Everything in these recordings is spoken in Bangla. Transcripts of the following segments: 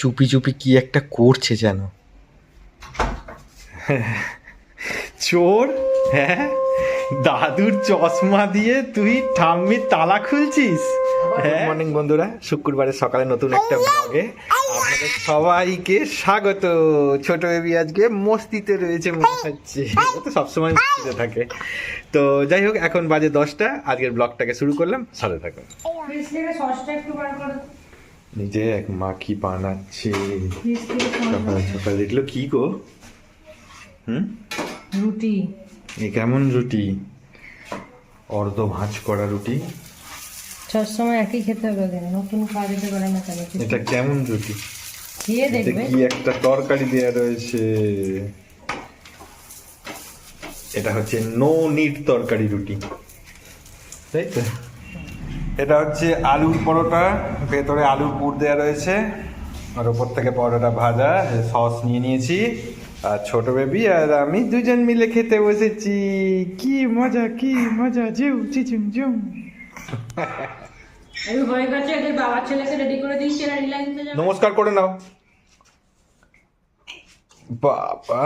চুপি চুপি কি একটা করছে যেন? চোর? হ্যাঁ? দাদুর চশমা দিয়ে তুই ঠাম্মির তালা খুলছিস? হ্যাঁ? মর্নিং বন্ধুরা শুক্রবারের সকালে নতুন একটা ব্লগে আপনাদের সবাইকে স্বাগত। ছোট বেবি আজকে মস্তিতে রয়েছে মনে হচ্ছে। ও তো সবসময় মস্তিতে থাকে। তো যাই হোক এখন বাজে দশটা আজকের ব্লগটাকে শুরু করলাম। সাথে থাকুন। সসটা একটু বার করো। নিজে এক মা কি বানাচ্ছে? সকালে সকালে দেখল কি গো? হুম? রুটি। এ কেমন রুটি? অর্ধ ভাঁজ করা রুটি? সবসময় একই খেতে হবে নতুন খাওয়া যেতে পারে না কেন? এটা কেমন রুটি? খেয়ে দেখবে। কি একটা তরকারি দেয়া রয়েছে? এটা হচ্ছে নো নিট তরকারি রুটি। তাই তো? এটা হচ্ছে আলুর পরোটা ভেতরে আলুর পুর দেওয়া রয়েছে আর ওপর থেকে পরোটা ভাজা সস নিয়ে নিয়েছি আর ছোট বেবি আর আমি দুজন মিলে খেতে বসেছি। কি মজা কি মজা জিউ চিচুম জুম আমি হয়ে গেছে এদের বাবার ছেলেকে রেডি করে দিয়েছি নমস্কার করে নাও। বাবা।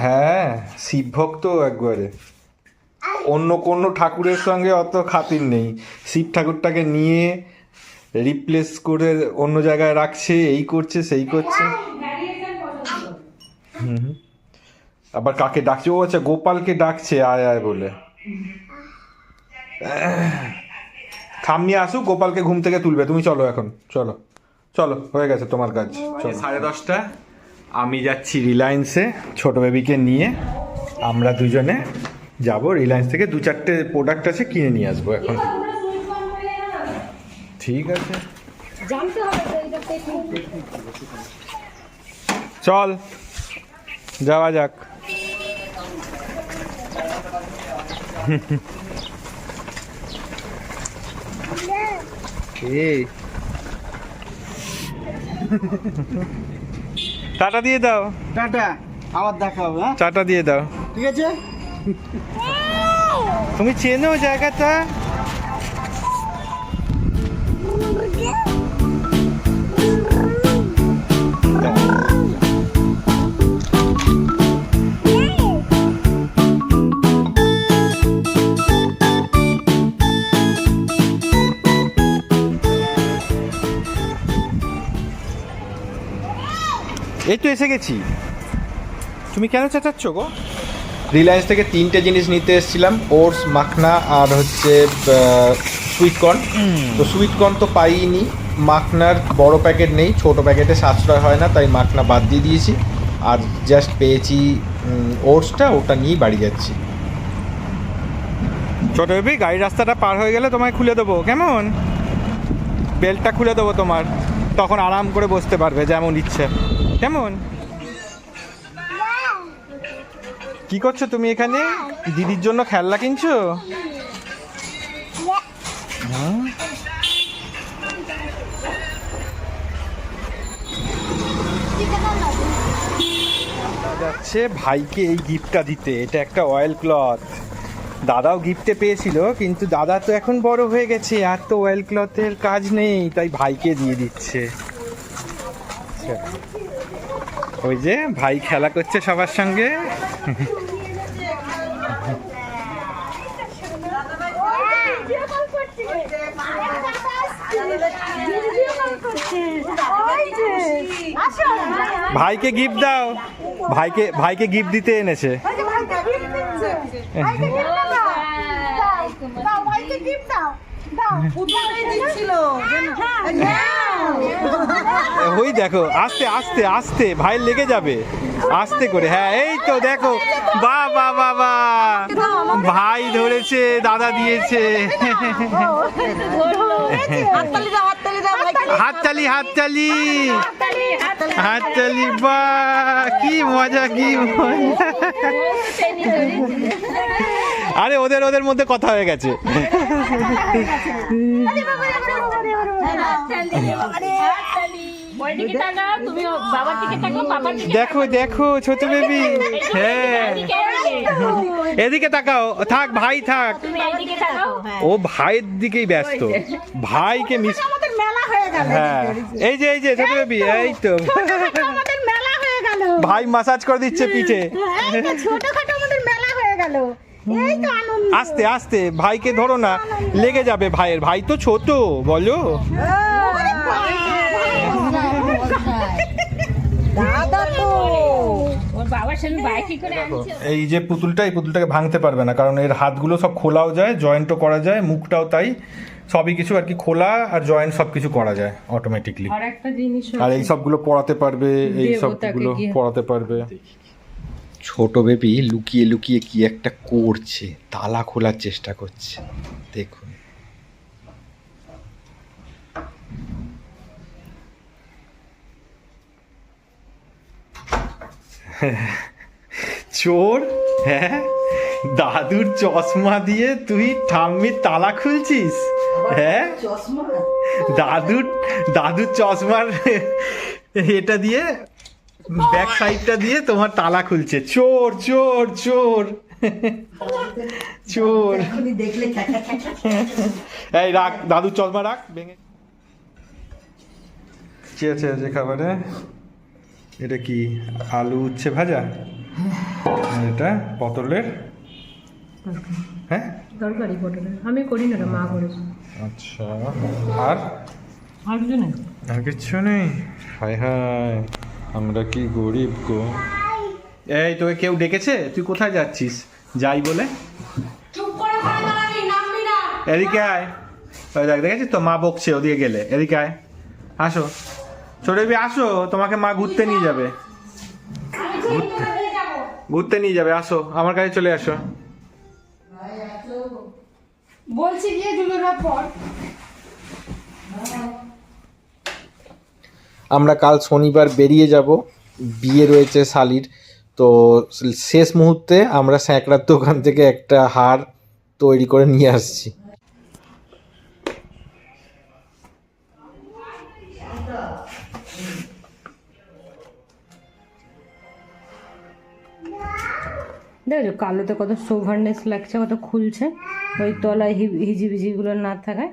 হ্যাঁ শিব ভক্ত একবারে। অন্য কোনো ঠাকুরের সঙ্গে অত খাতির নেই। শিব ঠাকুরটাকে নিয়ে রিপ্লেস করে অন্য জায়গায় রাখছে, এই করছে, সেই করছে। হুম। আবার কাকে ডাকছে? ও আচ্ছা গোপালকে ডাকছে, আয় আয় বলে। খাম্মি, আসুক, গোপালকে ঘুম থেকে তুলবে। তুমি চলো এখন, চলো। চলো, হয়ে গেছে তোমার কাজ সাড়ে দশটা, আমি যাচ্ছি রিলায়েন্সে ছোট বেবিকে নিয়ে। আমরা দুজনে যাব রিলায়েন্স থেকে দু চারটে প্রোডাক্ট আছে কিনে নিয়ে আসব এখন। ঠিক আছে। জানতে হবে তো এটা টেকনিক চল যাওয়া যাক। টাটা দিয়ে দাও। টাটা আবার দেখা হবে হ্যাঁ? টাটা দিয়ে দাও। ঠিক আছে? তুমি চেনো জায়গাটা এই তো এসে গেছি তুমি কেন চেঁচাচ্ছ গো রিলায়েন্স থেকে তিনটে জিনিস নিতে এসেছিলাম ওটস মাখনা আর হচ্ছে সুইটকর্ন তো সুইটকর্ন তো পাইনি মাখনার বড় প্যাকেট নেই ছোট প্যাকেটে সাশ্রয় হয় না তাই মাখনা বাদ দিয়ে দিয়েছি। আর জাস্ট পেয়েছি ওটসটা ওটা নিয়েই বাড়ি যাচ্ছি। ছোট বেবি গাড়ি রাস্তাটা পার হয়ে গেলে তোমায় খুলে দেবো কেমন? বেল্টটা খুলে দেবো তোমার তখন আরাম করে বসতে পারবে যেমন ইচ্ছে। কেমন? কি করছ তুমি এখানে দিদির জন্য খেলনা কিনছো হুম? যাচ্ছে ভাইকে এই গিফটটা দিতে এটা একটা অয়েল ক্লথ দাদাও গিফটে পেয়েছিল কিন্তু দাদা তো এখন বড় হয়ে গেছে আর তো অয়েল ক্লথের কাজ নেই তাই ভাইকে দিয়ে দিচ্ছে আচ্ছা। ওই যে ভাই খেলা করছে সবার সঙ্গে। ভাইকে গিফট দাও। ভাইকে ভাইকে গিফট দিতে এনেছে। ওই দেখো, আস্তে আস্তে আস্তে ভাই লেগে যাবে। আস্তে করে হ্যাঁ এই তো দেখো, বা বা বা বা। ভাই ধরেছে, দাদা দিয়েছে। হাততালি হাততালি। হাততালি, বা, কি মজা, কি আরে, ওদের ওদের মধ্যে কথা হয়ে গেছে। দেখো দেখো ছোট বেবি হ্যাঁ। এদিকে তাকাও। থাক ভাই থাক। ও ভাইয়ের দিকেই ব্যস্ত। ভাইকে মিস হয়ে। এই যে এই যে ছোট বেবি এই তো। ভাই মাসাজ করে দিচ্ছে পিঠে। ছোটখাটো আমাদের মেলা হয়ে গেল। আস্তে আস্তে ভাইকে ধরো না। লেগে যাবে ভাইয়ের। ভাই তো ছোট বলো। এই যে পুতুলটা এই পুতুলটাকে ভাঙতে পারবে না কারণ এর হাতগুলো সব খোলাও যায় জয়েন্টও করা যায় মুখটাও তাই। সবই কিছু আর কি খোলা আর জয়েন্ট সব কিছু করা যায় অটোমেটিকলি আর একটা জিনিস আর এই সবগুলো পড়াতে পারবে এই সবগুলো পড়াতে পারবে। ছোট বেবি লুকিয়ে লুকিয়ে কি একটা করছে তালা খোলার চেষ্টা করছে। দেখুন। চোর? হ্যাঁ? দাদুর চশমা দিয়ে তুই ঠাম্মির তালা খুলছিস? হ্যাঁ? দাদুর দাদুর চশমার এটা দিয়ে ব্যাক সাইডটা দিয়ে তোমার তালা খুলছে। চোর চোর চোর। চোর। এই রাখ দাদুর চশমা রাখ ভেঙে। কি আছে যে খাবারে? এটা কি আলু উচ্ছে ভাজা? আর এটা পটলের? হ্যাঁ? তরকারি পটলের। আমি করি না মা করেছে। আচ্ছা আর? আর কিছু নেই। আর কিচ্ছু নেই? হায় হায়। আমরা কি গরিব গো? এই তোকে কেউ ডেকেছে? তুই কোথায় যাচ্ছিস? যাই বলে। এদিকে আয়। ওই দেখ দেখেছিস তো? মা বকছে ওদিকে গেলে। এদিকে আয়। আসো। ছোট বেবি আসো। তোমাকে মা ঘুরতে নিয়ে যাবে। ঘুরতে ঘুরতে নিয়ে যাবে। আসো। আমার কাছে চলে আসো। বলছি গিয়ে দুলোরা পর। আমরা কাল শনিবার বেরিয়ে যাব। বিয়ে রয়েছে শালির। তো শেষ মুহূর্তে আমরা স্যাঁকড়ার দোকান থেকে একটা হার তৈরি করে নিয়ে আসছি। দেখো কালোতে কত সোভারনেস লাগছে কত খুলছে। ওই তলায় হিজিবিজিগুলো না থাকায়।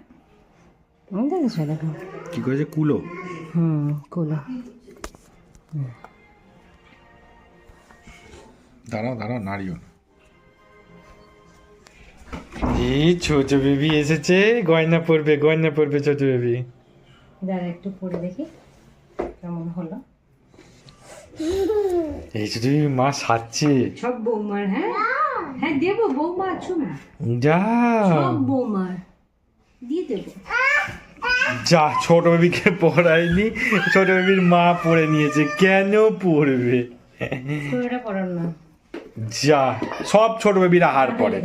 হুম, দেখেছ দেখো। কি করেছে? কুলো। হুম কুলো। দাঁড়াও দাঁড়াও নাড়িও না। এই ছোট বেবি এসেছে গয়না পরবে গয়না পরবে ছোট বেবি। দাঁড়া একটু পরে দেখি কেমন হলো। এই ছোট বেবি মা সাজছে। সব বৌমার হ্যাঁ? হ্যাঁ দেবো বৌমা আছো না? যা। সব বৌমার। দিয়ে দেবো। যা ছোট বেবিকে পড়ায়নি ছোট বেবির মা পড়ে নিয়েছে কেন পড়বে? যা সব ছোট বেবিরা হার পরে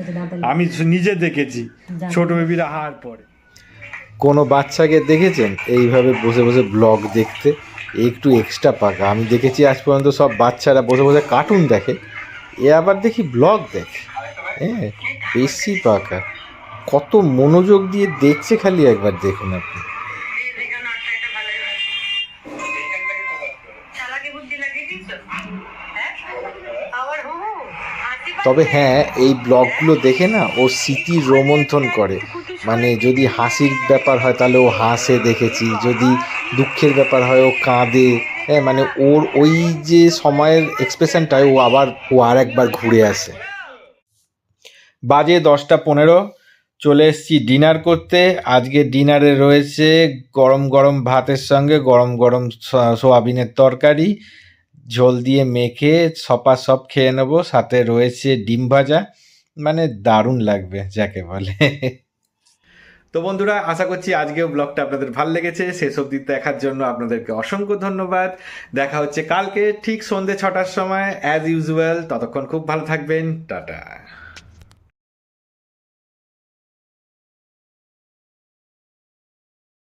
আমি নিজে দেখেছি ছোট বেবিরা হার পরে কোনো বাচ্চাকে দেখেছেন? এইভাবে বসে বসে ব্লগ দেখতে একটু এক্সট্রা পাকা। আমি দেখেছি আজ পর্যন্ত সব বাচ্চারা বসে বসে কার্টুন দেখে এ আবার দেখি ব্লগ দেখে। হ্যাঁ বেশি পাকা। কত মনোযোগ দিয়ে দেখছে খালি একবার দেখুন আপনি। তবে হ্যাঁ এই ব্লগগুলো দেখে না ও স্মৃতি রোমন্থন করে। মানে যদি হাসির ব্যাপার হয় তাহলে ও হাসে দেখেছি, যদি দুঃখের ব্যাপার হয় ও কাঁদে। হ্যাঁ মানে ওর ওই যে সময়ের এক্সপ্রেশনটায় ও আবার ও আর একবার ঘুরে আসে। বাজে দশটা পনেরো। চলে এসেছি ডিনার করতে। আজকে ডিনারে রয়েছে গরম গরম ভাতের সঙ্গে গরম গরম সোয়াবিনের তরকারি। ঝোল দিয়ে মেখে সপা সপ খেয়ে নেব। সাথে রয়েছে ডিম ভাজা। মানে দারুণ লাগবে, যাকে বলে। তো বন্ধুরা, আশা করছি আজকেও ব্লগটা আপনাদের ভালো লেগেছে। শেষ অবধি দেখার জন্য আপনাদেরকে অসংখ্য ধন্যবাদ। দেখা হচ্ছে কালকে ঠিক সন্ধে ছটার সময়। অ্যাজ ইউজুয়াল ততক্ষণ খুব ভালো থাকবেন। টাটা।